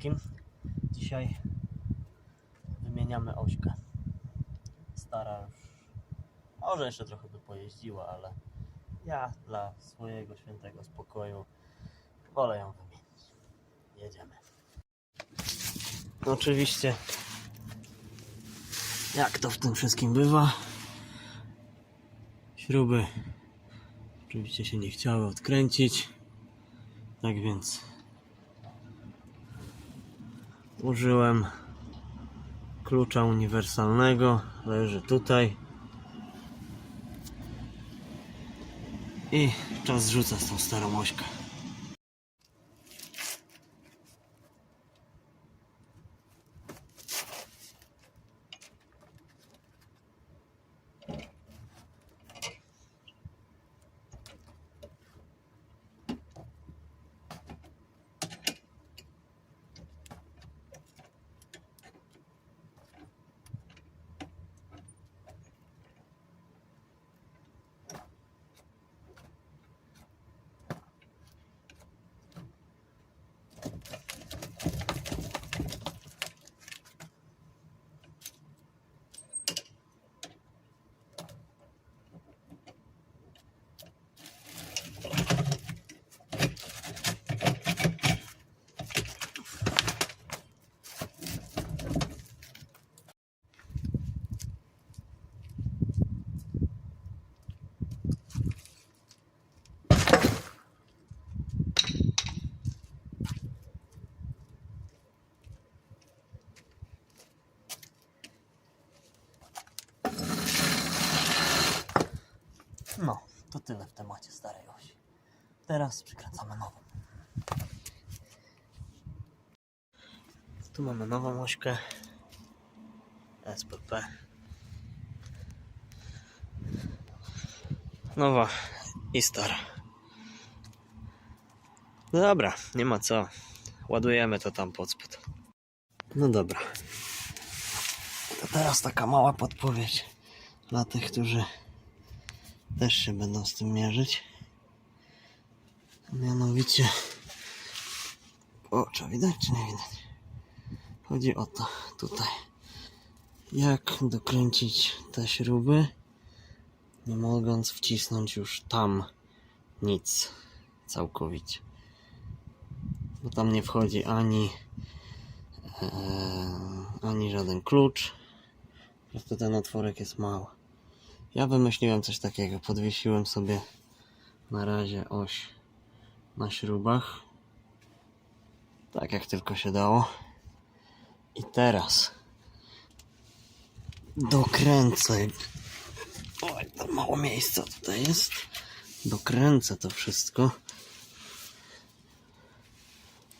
wszystkim. Dzisiaj wymieniamy ośkę. Stara już, może jeszcze trochę by pojeździła, ale ja dla swojego świętego spokoju wolę ją wymienić. Jedziemy. Oczywiście, jak to w tym wszystkim bywa, śruby oczywiście się nie chciały odkręcić. Tak więc użyłem klucza uniwersalnego. Leży tutaj. I czas zrzucać tą starą ośkę. No, to tyle w temacie starej osi. Teraz przykręcamy nową. Tu mamy nową ośkę. SPP. Nowa i stara. No dobra, nie ma co. Ładujemy to tam pod spód. No dobra. To teraz taka mała podpowiedź dla tych, którzy też się będą z tym mierzyć. Mianowicie. O, czy widać, czy nie widać? Chodzi o to tutaj. Jak dokręcić te śruby, nie mogąc wcisnąć już tam nic całkowicie. Bo tam nie wchodzi ani e, ani żaden klucz. Po prostu ten otworek jest mały. Ja wymyśliłem coś takiego. Podwiesiłem sobie na razie oś na śrubach. Tak jak tylko się dało. I teraz dokręcę. Oj, to mało miejsca tutaj jest. Dokręcę to wszystko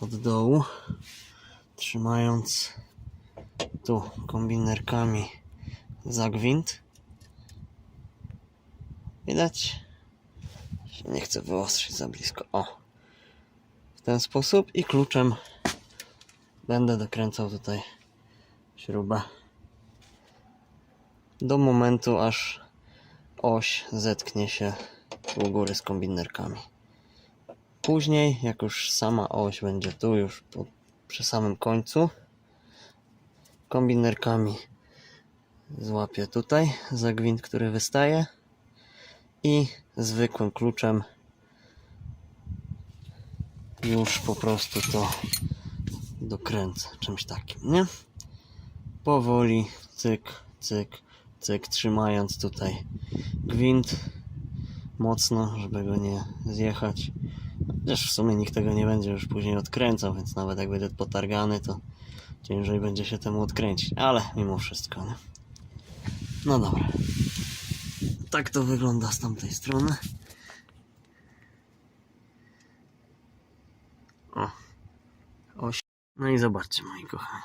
od dołu, trzymając tu kombinerkami za gwint. Widać? Nie chcę wyostrzyć za blisko. O! W ten sposób i kluczem będę dokręcał tutaj śrubę do momentu, aż oś zetknie się u góry z kombinerkami. Później, jak już sama oś będzie tu, już po, przy samym końcu, kombinerkami złapię tutaj za gwint, który wystaje i zwykłym kluczem już po prostu to dokręcę czymś takim, nie? Powoli, cyk, cyk, cyk, trzymając tutaj gwint mocno, żeby go nie zjechać. Chociaż w sumie nikt tego nie będzie już później odkręcał, więc nawet jak będzie potargany, to ciężej będzie się temu odkręcić, ale mimo wszystko, nie? No dobra. Tak to wygląda z tamtej strony. O. Oś. No i zobaczcie, moi kochani.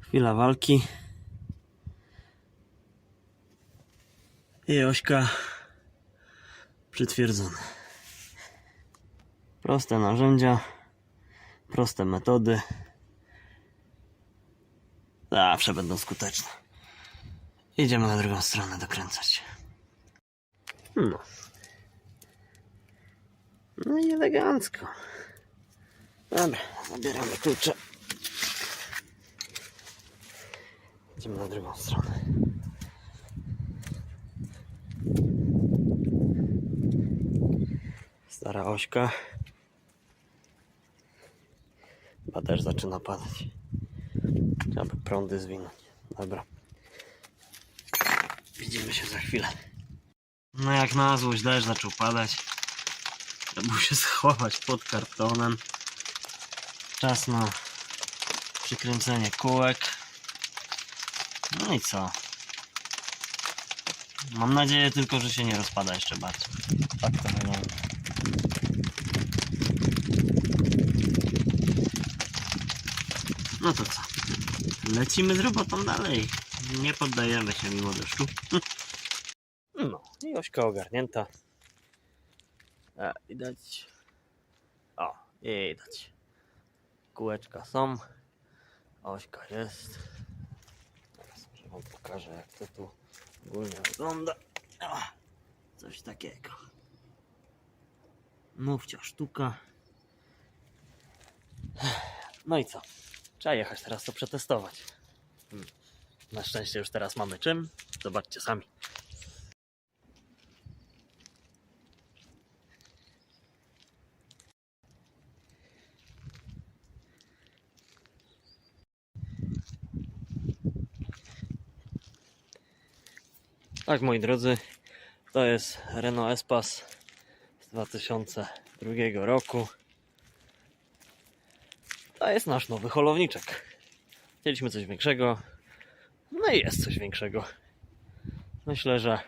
Chwila walki. I ośka przytwierdzone. Proste narzędzia, proste metody. Zawsze będą skuteczne. Idziemy na drugą stronę dokręcać. No. No i elegancko. Dobra, zabieramy klucze. Idziemy na drugą stronę. Stara ośka. Chyba też zaczyna padać. Trzeba by prądy zwinąć. Dobra. Widzimy się za chwilę. No jak na złość deszcz zaczął padać. Trzeba się schować pod kartonem. Czas na przykręcenie kółek. No i co? Mam nadzieję tylko, że się nie rozpada jeszcze bardziej. Tak to wygląda. No to co? Lecimy z robotą dalej. Nie poddajemy się mimo deszczu. No i ośka ogarnięta. A, widać. O, widać. Kółeczka są. Ośka jest. Teraz może wam pokażę jak to tu ogólnie wygląda. O, coś takiego. Mówcia sztuka. No i co? Trzeba jechać teraz to przetestować. Hmm. Na szczęście już teraz mamy czym. Zobaczcie sami. Tak, moi drodzy, to jest Renault Espas z 2002 roku. To jest nasz nowy holowniczek. Chcieliśmy coś większego, jest coś większego. Myślę, że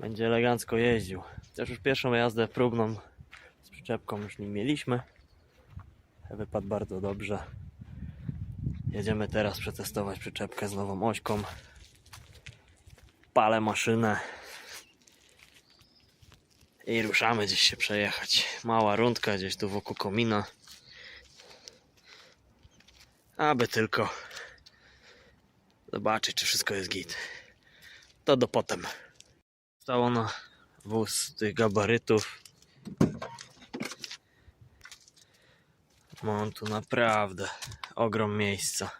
będzie elegancko jeździł. Chociaż już pierwszą jazdę próbną z przyczepką już nim mieliśmy. Wypadł bardzo dobrze. Jedziemy teraz przetestować przyczepkę z nową ośką palę maszynę i ruszamy gdzieś się przejechać. Mała rundka gdzieś tu wokół komina. Aby tylko zobaczyć, czy wszystko jest git. To do potem. Stało na wóz tych gabarytów. Mam tu naprawdę ogrom miejsca.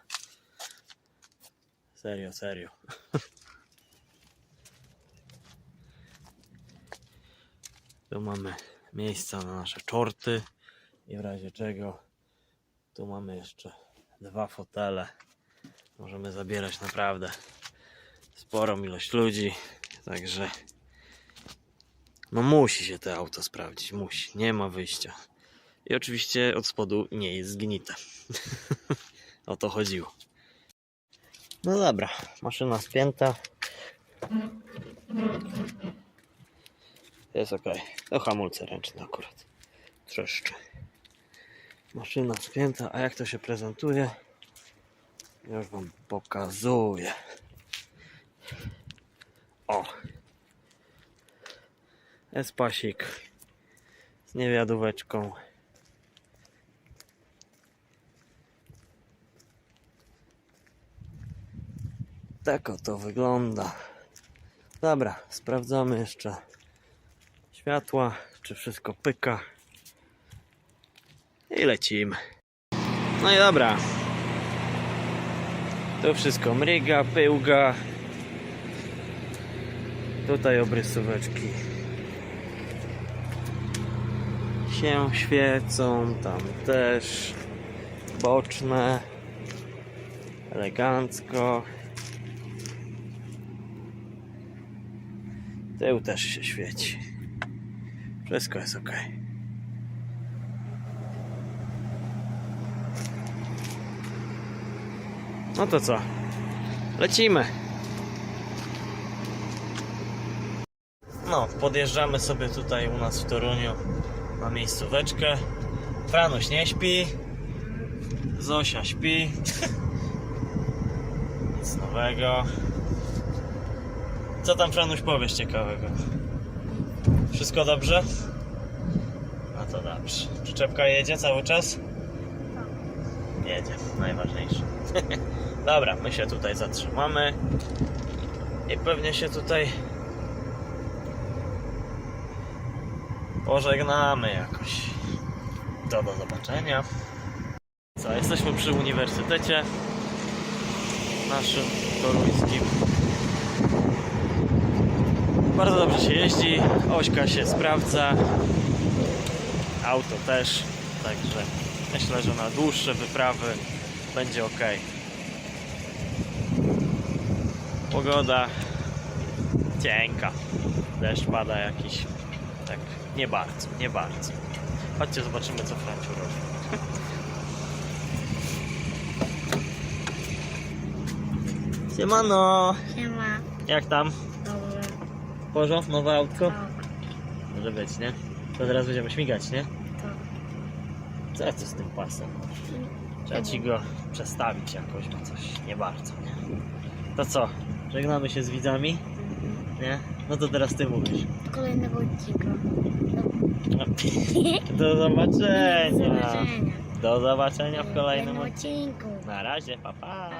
Serio, serio. Tu mamy miejsca na nasze czorty i w razie czego tu mamy jeszcze dwa fotele. Możemy zabierać naprawdę sporą ilość ludzi, także no musi się to auto sprawdzić, musi, nie ma wyjścia. I oczywiście od spodu nie jest zgnite. o to chodziło. No dobra, maszyna spięta. Jest ok. To hamulce ręczne akurat. Trzeszczy. Maszyna spięta, a jak to się prezentuje? Już wam pokazuję. O! Jest pasik z niewiadóweczką. Tak oto wygląda. Dobra, sprawdzamy jeszcze światła, czy wszystko pyka. I lecimy. No i dobra. Tu wszystko mryga, pyłga. Tutaj obrysóweczki się świecą, tam też boczne, elegancko. Tył też się świeci. Wszystko jest ok. No to co? Lecimy. No, podjeżdżamy sobie tutaj u nas w Toruniu na miejscóweczkę. Franuś nie śpi. Zosia śpi. Nic nowego. Co tam Franuś powiesz ciekawego? Wszystko dobrze? No to dobrze. Przyczepka jedzie cały czas? Jedzie, najważniejsze. Dobra, my się tutaj zatrzymamy i pewnie się tutaj pożegnamy jakoś. To do zobaczenia. Co, jesteśmy przy uniwersytecie naszym toruńskim. Bardzo dobrze się jeździ, ośka się sprawdza, auto też, także myślę, że na dłuższe wyprawy będzie ok. Pogoda cienka, deszcz pada jakiś, tak nie bardzo, nie bardzo. Chodźcie zobaczymy co Franciu robi. Siemano, Siema. jak tam? Dobrze. Porząd, nowe autko? Tak. Może być, nie? To teraz będziemy śmigać, nie? Co ja chcę z tym pasem? Trzeba ci go przestawić jakoś, bo coś nie bardzo, nie? To co? Żegnamy się z widzami? Nie? No to teraz ty mówisz. Kolejnego odcinka. Do zobaczenia! Do zobaczenia. Do zobaczenia w kolejnym odcinku. Na razie, pa pa!